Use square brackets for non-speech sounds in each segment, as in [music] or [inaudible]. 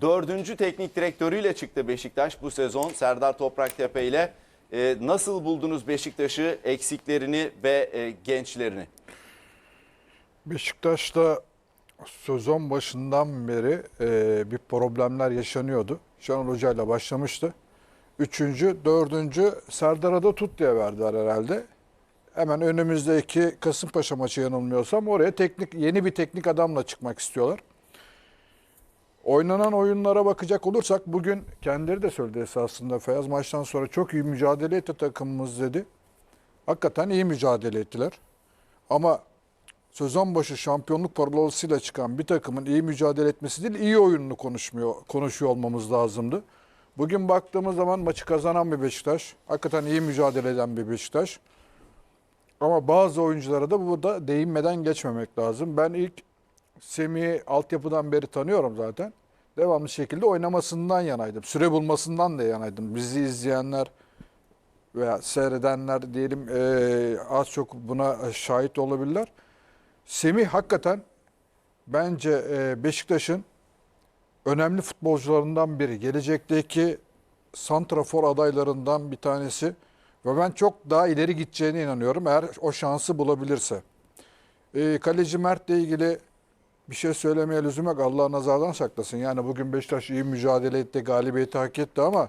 dördüncü teknik direktörüyle çıktı Beşiktaş bu sezon Serdar Topraktepe ile. Ee, nasıl buldunuz Beşiktaş'ı, eksiklerini ve e, gençlerini? Beşiktaş'ta sezon başından beri e, bir problemler yaşanıyordu. Şenol Hoca ile başlamıştı. Üçüncü, dördüncü Serdar'a da tut diye verdiler herhalde. Hemen önümüzdeki Kasımpaşa maçı yanılmıyorsam oraya teknik yeni bir teknik adamla çıkmak istiyorlar. Oynanan oyunlara bakacak olursak bugün kendileri de söyledi esasında Feyyaz maçtan sonra çok iyi mücadele etti takımımız dedi. Hakikaten iyi mücadele ettiler. Ama sezon başı şampiyonluk parolasıyla çıkan bir takımın iyi mücadele etmesi değil, iyi oyununu konuşmuyor, konuşuyor olmamız lazımdı. Bugün baktığımız zaman maçı kazanan bir Beşiktaş. Hakikaten iyi mücadele eden bir Beşiktaş. Ama bazı oyunculara da burada değinmeden geçmemek lazım. Ben ilk Semih'i altyapıdan beri tanıyorum zaten. Devamlı şekilde oynamasından yanaydım. Süre bulmasından da yanaydım. Bizi izleyenler veya seyredenler diyelim eee, az çok buna şahit olabilirler. Semih hakikaten bence eee, Beşiktaş'ın önemli futbolcularından biri. Gelecekteki santrafor adaylarından bir tanesi. Ve ben çok daha ileri gideceğine inanıyorum eğer o şansı bulabilirse. Eee kaleci Mert'le ilgili bir şey söylemeye lüzum yok. Allah nazardan saklasın. Yani bugün Beşiktaş iyi mücadele etti, galibiyeti hak etti ama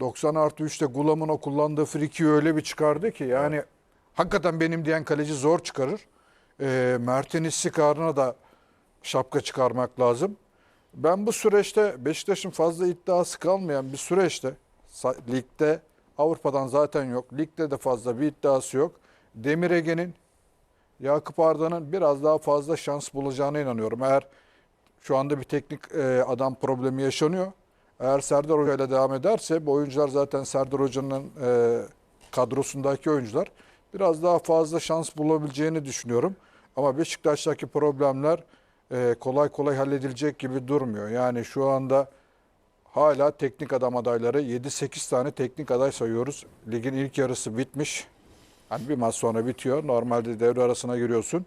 90 artı 3'te Gulam'ın o kullandığı friki öyle bir çıkardı ki yani hakikaten benim diyen kaleci zor çıkarır. Ee, Mert'in istikrarına da şapka çıkarmak lazım. Ben bu süreçte Beşiktaş'ın fazla iddiası kalmayan bir süreçte ligde Avrupa'dan zaten yok. Ligde de fazla bir iddiası yok. Demir Ege'nin Yakup Arda'nın biraz daha fazla şans bulacağına inanıyorum. Eğer şu anda bir teknik e, adam problemi yaşanıyor. Eğer Serdar Hoca ile devam ederse bu oyuncular zaten Serdar Hoca'nın e, kadrosundaki oyuncular biraz daha fazla şans bulabileceğini düşünüyorum. Ama Beşiktaş'taki problemler e, kolay kolay halledilecek gibi durmuyor. Yani şu anda hala teknik adam adayları 7-8 tane teknik aday sayıyoruz. Ligin ilk yarısı bitmiş. Hani bir maç sonra bitiyor. Normalde devre arasına giriyorsun.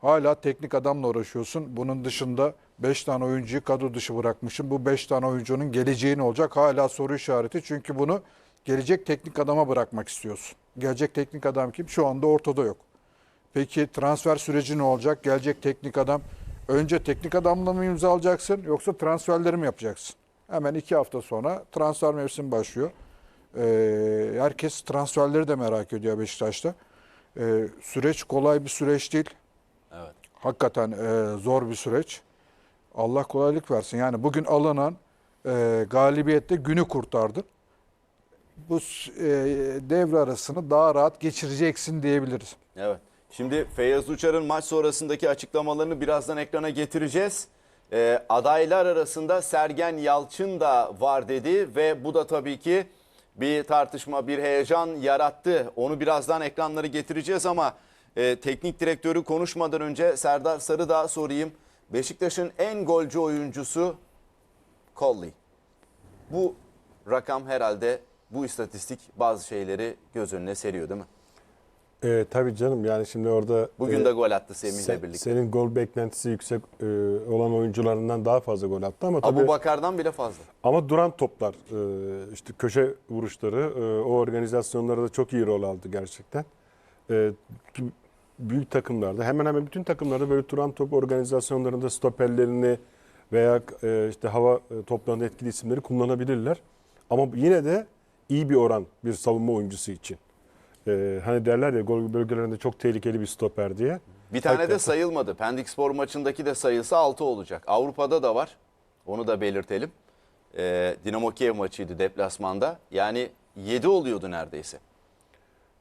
Hala teknik adamla uğraşıyorsun. Bunun dışında 5 tane oyuncuyu kadro dışı bırakmışım. Bu 5 tane oyuncunun geleceği ne olacak? Hala soru işareti. Çünkü bunu gelecek teknik adama bırakmak istiyorsun. Gelecek teknik adam kim? Şu anda ortada yok. Peki transfer süreci ne olacak? Gelecek teknik adam önce teknik adamla mı imza alacaksın yoksa transferleri mi yapacaksın? Hemen iki hafta sonra transfer mevsimi başlıyor. Ee, herkes transferleri de merak ediyor Beşiktaş'ta. Ee, süreç kolay bir süreç değil. Evet. Hakikaten e, zor bir süreç. Allah kolaylık versin. Yani bugün alınan e, galibiyette günü kurtardın. Bu e, devre arasını daha rahat geçireceksin diyebiliriz. Evet. Şimdi Feyyaz Uçar'ın maç sonrasındaki açıklamalarını birazdan ekrana getireceğiz. Ee, adaylar arasında Sergen Yalçın da var dedi ve bu da tabii ki bir tartışma, bir heyecan yarattı. Onu birazdan ekranları getireceğiz ama e, teknik direktörü konuşmadan önce Serdar Sarıdağ sorayım. Beşiktaş'ın en golcü oyuncusu Colley. Bu rakam herhalde bu istatistik bazı şeyleri göz önüne seriyor değil mi? E, tabii canım yani şimdi orada Bugün e, de gol attı Semih'le sen- birlikte. senin gol beklentisi yüksek e, olan oyuncularından daha fazla gol attı ama tabii Abu Bakar'dan bile fazla. ama duran toplar e, işte köşe vuruşları e, o organizasyonlarda da çok iyi rol aldı gerçekten. E, büyük takımlarda hemen hemen bütün takımlarda böyle duran top organizasyonlarında stoperlerini veya e, işte hava e, toplarında etkili isimleri kullanabilirler. Ama yine de iyi bir oran bir savunma oyuncusu için. E, hani derler ya gol bölgelerinde çok tehlikeli bir stoper diye. Bir tane de Hakikaten. sayılmadı. Pendik Spor maçındaki de sayısı 6 olacak. Avrupa'da da var. Onu da belirtelim. Ee, Dinamo Kiev maçıydı deplasmanda. Yani 7 oluyordu neredeyse.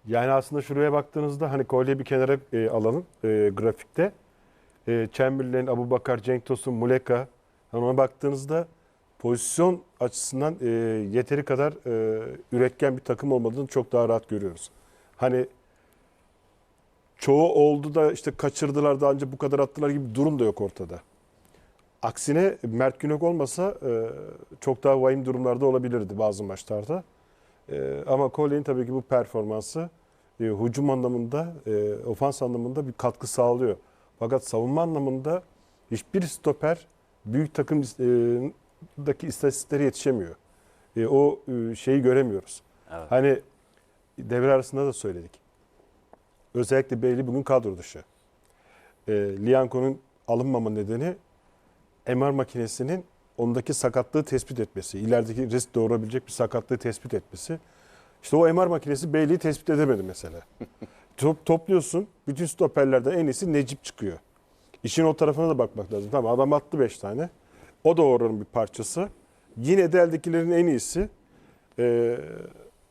Yani aslında şuraya baktığınızda hani kolyeyi bir kenara e, alalım e, grafikte. E, Chamberlain, Abubakar, Cenk Tosun, Muleka. Hani ona baktığınızda pozisyon açısından e, yeteri kadar e, üretken bir takım olmadığını çok daha rahat görüyoruz. Hani çoğu oldu da işte kaçırdılar da ancak bu kadar attılar gibi bir durum da yok ortada. Aksine Mert Günok olmasa e, çok daha vahim durumlarda olabilirdi bazı maçlarda. E, ama Coley'in tabii ki bu performansı e, hücum anlamında, e, ofans anlamında bir katkı sağlıyor. Fakat savunma anlamında hiçbir stoper büyük takım e, sahadaki istatistiklere yetişemiyor. E, o e, şeyi göremiyoruz. Evet. Hani devre arasında da söyledik. Özellikle Beyli bugün kadro dışı. E, Lianco'nun alınmama nedeni MR makinesinin ondaki sakatlığı tespit etmesi. ilerideki risk doğurabilecek bir sakatlığı tespit etmesi. İşte o MR makinesi Beyli'yi tespit edemedi mesela. [laughs] Top, topluyorsun. Bütün stoperlerden en iyisi Necip çıkıyor. İşin o tarafına da bakmak lazım. Tamam adam attı 5 tane. O da oranın bir parçası. Yine de eldekilerin en iyisi e,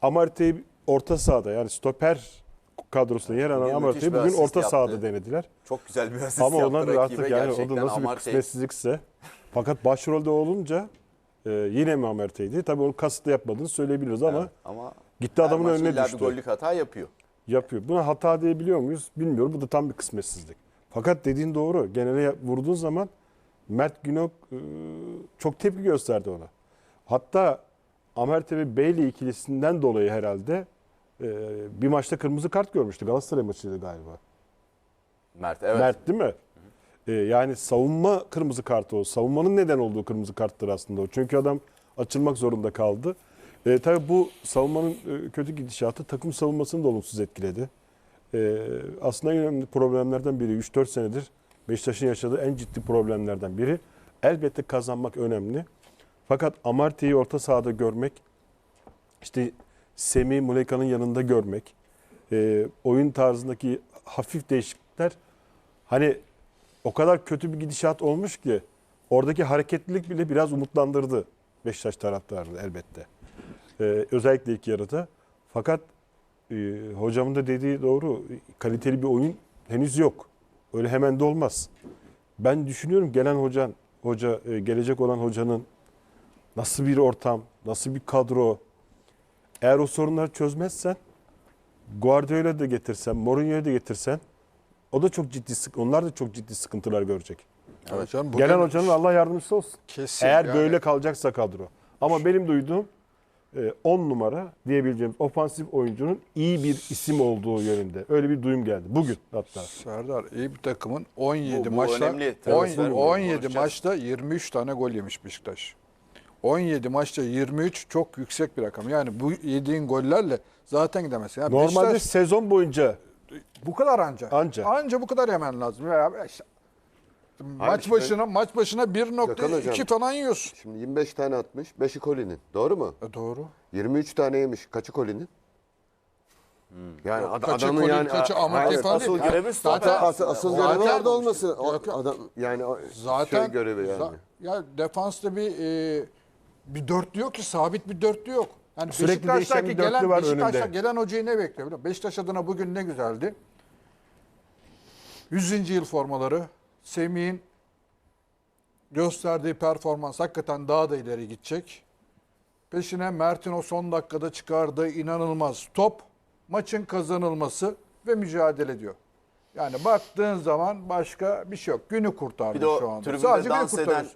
Amartey'i orta sahada yani stoper kadrosunda yer alan bir bugün orta yaptı. sahada denediler. Çok güzel bir asist Ama yaptı onlar artık yani o da nasıl bir Amartey- kısmetsizlikse. Fakat başrolde olunca e, yine mi Amartey'di? Tabii onu kasıtlı yapmadığını söyleyebiliriz ama Evet, ama gitti adamın önüne düştü. bir gollük hata yapıyor. yapıyor. Buna hata diyebiliyor muyuz? Bilmiyorum. Bu da tam bir kısmetsizlik. Fakat dediğin doğru. Genele vurduğun zaman Mert Günok e, çok tepki gösterdi ona. Hatta Amert'e ve Bailey ikilisinden dolayı herhalde bir maçta kırmızı kart görmüştü. Galatasaray maçıydı galiba. Mert evet. Mert değil mi? E, yani savunma kırmızı kartı o. Savunmanın neden olduğu kırmızı karttır aslında o. Çünkü adam açılmak zorunda kaldı. E, tabii bu savunmanın e, kötü gidişatı takım savunmasını da olumsuz etkiledi. E, aslında en önemli problemlerden biri 3-4 senedir Beşiktaş'ın yaşadığı en ciddi problemlerden biri. Elbette kazanmak önemli. Fakat Amartya'yı orta sahada görmek, işte Semih Muleka'nın yanında görmek, e, oyun tarzındaki hafif değişiklikler hani o kadar kötü bir gidişat olmuş ki oradaki hareketlilik bile biraz umutlandırdı Beşiktaş taraftarını elbette. E, özellikle ilk yarıda. Fakat e, hocamın da dediği doğru. Kaliteli bir oyun henüz yok. Öyle hemen de olmaz. Ben düşünüyorum gelen hocan, hoca gelecek olan hocanın nasıl bir ortam, nasıl bir kadro. Eğer o sorunları çözmezsen Guardiola'yı da getirsen, Mourinho'yu da getirsen o da çok ciddi sık onlar da çok ciddi sıkıntılar görecek. Evet. Canım, bugün Gelen hocanın Allah yardımcısı olsun. kesin Eğer yani böyle kalacaksa kadro. Ama benim duyduğum 10 numara diyebileceğimiz ofansif oyuncunun iyi bir isim olduğu yönünde. Öyle bir duyum geldi. Bugün hatta. Serdar iyi bir takımın 17 Bu- bu maçta önemli. 10 Transfer 17 konuşacağız. maçta 23 tane gol yemiş Beşiktaş. 17 maçta 23 çok yüksek bir rakam. Yani bu yediğin gollerle zaten gidemezsin. Yani Normalde Beşiktaş sezon boyunca bu kadar anca. Anca. Anca bu kadar yemen lazım. Ya, işte, maç başına maç başına Gökhan 1.2 hocam. falan yiyorsun. Şimdi 25 tane atmış. 5'i Colin'in. Doğru mu? E, doğru. 23 tane yemiş. Kaçı Colin'in? Yani ad- Kaçı adamın yani kaçı a- Amartey aynen. falan asıl değil. görevi. Zaten- Asıl, asıl görevi orada olması. O Yok, yok. adam yani o Zaten şey görevi yani. za- ya defansta bir e, bir dörtlü yok ki sabit bir dörtlü yok. Yani Sürekli değişen Beşiktaş'taki bir dörtlü gelen var Beşiktaş'ta önünde. gelen hocayı ne bekliyor? biliyor musun? Beşiktaş adına bugün ne güzeldi. 100. yıl formaları Semih'in gösterdiği performans hakikaten daha da ileri gidecek. Peşine Mert'in o son dakikada çıkardığı inanılmaz top, maçın kazanılması ve mücadele ediyor. Yani baktığın zaman başka bir şey yok. Günü kurtardı Bir de şu o anda. tribünde Sadece günü dans eden kurtarıyoruz.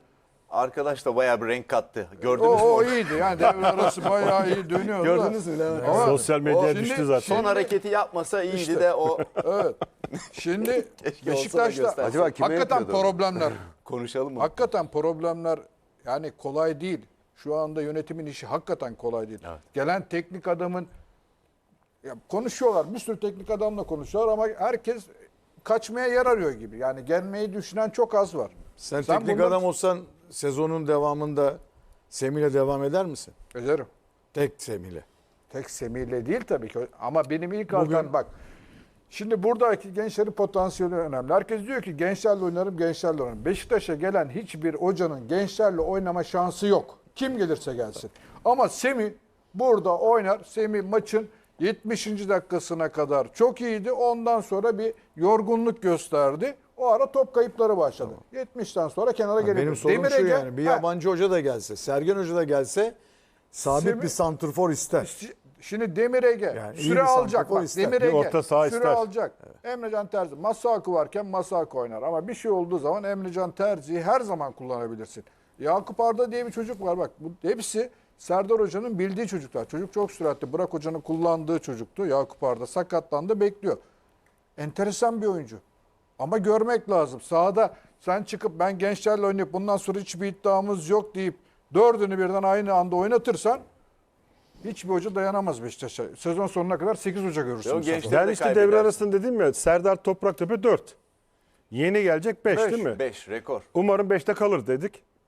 Arkadaş da bayağı bir renk kattı. Gördünüz O, mü? o onu? iyiydi. Yani devre arası bayağı iyi dönüyordu. Gördünüz mü Levent? Ama- sosyal medyaya Şimdi- düştü zaten. Son hareketi yapmasa iyiydi İşte. de o [laughs] Evet. Şimdi [laughs] Keşke olsa da Beşiktaş'ta gösterse. Acaba kime hakikaten yapıyordu? problemler. [laughs] konuşalım mı? hakikaten problemler yani kolay değil. Şu anda yönetimin işi hakikaten kolay değil. Evet. Gelen teknik adamın ya konuşuyorlar. Bir sürü teknik adamla konuşuyorlar ama herkes kaçmaya yer arıyor gibi. Yani gelmeyi düşünen çok az var. Sen, Sen teknik bundan- adam olsan sezonun devamında Semih'le devam eder misin? Ederim. Tek Semih'le. Tek Semih'le değil tabii ki. Ama benim ilk Bugün- arkan bak. Şimdi buradaki gençlerin potansiyeli önemli. Herkes diyor ki gençlerle oynarım, gençlerle oynarım. Beşiktaş'a gelen hiçbir hocanın gençlerle oynama şansı yok. Kim gelirse gelsin. Ama Semih burada oynar. Semih maçın 70. dakikasına kadar çok iyiydi. Ondan sonra bir yorgunluk gösterdi. O ara top kayıpları başladı. 70'ten sonra kenara geliyor. Benim sorum şu yani. Bir Ha, yabancı hoca da gelse, Sergen hoca da gelse sabit Semih- bir santrfor ister. Şi- Şimdi Demir Ege Yani süre bir alacak. Bak, ister. Demir Bir Ege orta saha süre ister. alacak. Emrecan Terzi. Masuaku varken Masuaku oynar. Ama bir şey olduğu zaman Emrecan Terzi'yi her zaman kullanabilirsin. Yakup Arda diye bir çocuk var. Bak bu hepsi Serdar Hoca'nın bildiği çocuklar. Çocuk çok süratli. Burak Hoca'nın kullandığı çocuktu. Yakup Arda sakatlandı bekliyor. Enteresan bir oyuncu. Ama görmek lazım. Sahada sen çıkıp ben gençlerle oynayıp bundan sonra hiçbir iddiamız yok deyip Dördünü birden aynı anda oynatırsan hiçbir hoca dayanamaz Beşiktaş'a. Sezon sonuna kadar 8 hoca görürsün. Gençler- Ben de işte devre arasında dedim ya Serdar Topraktepe 4. Yeni gelecek 5 Beş, değil mi? 5 rekor. Umarım 5'te kalır dedik.